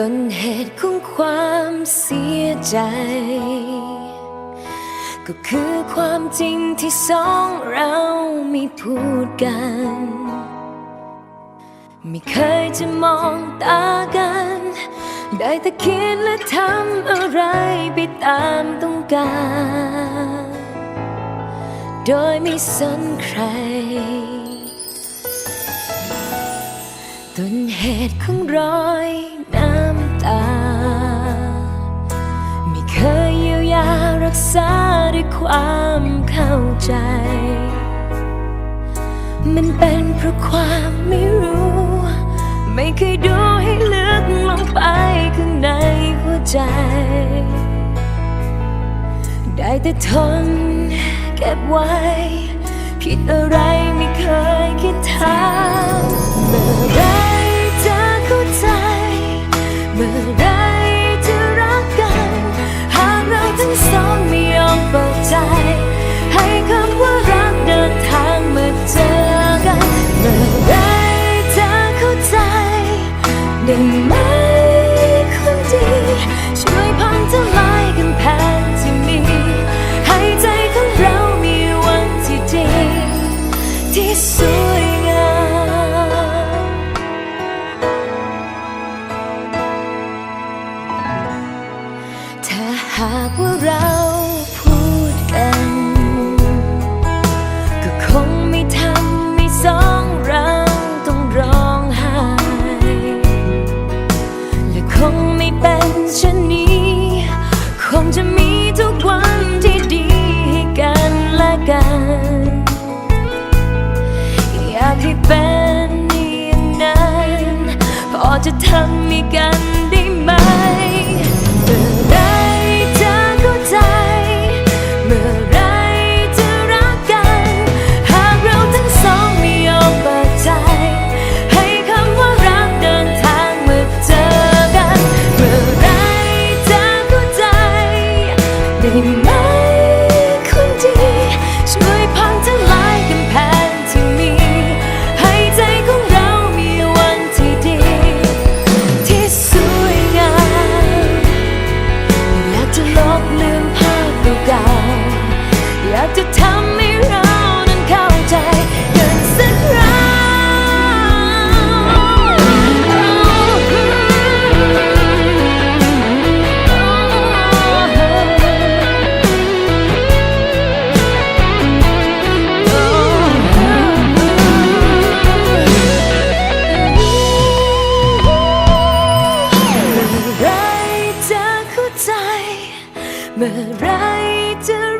ต้นเหตุของความเสียใจ ก็คือความจริงที่สองเราไม่พูดกัน ไม่เคยจะมองตากัน ได้แต่คิดและทำอะไรไปตามต้องการ โดยไม่สนใคร ต้นเหตุของรอยน้ำตา ไม่เคยเยียวยารักษาด้วยความเข้าใจ มันเป็นเพราะความไม่รู้ ไม่เคยดูให้ลึกลงไปข้างในหัวใจ ได้แต่ทนเก็บไว้ ผิดอะไรไม่เคยคิด จะทำให้กันได้ไหม เมื่อไรจะ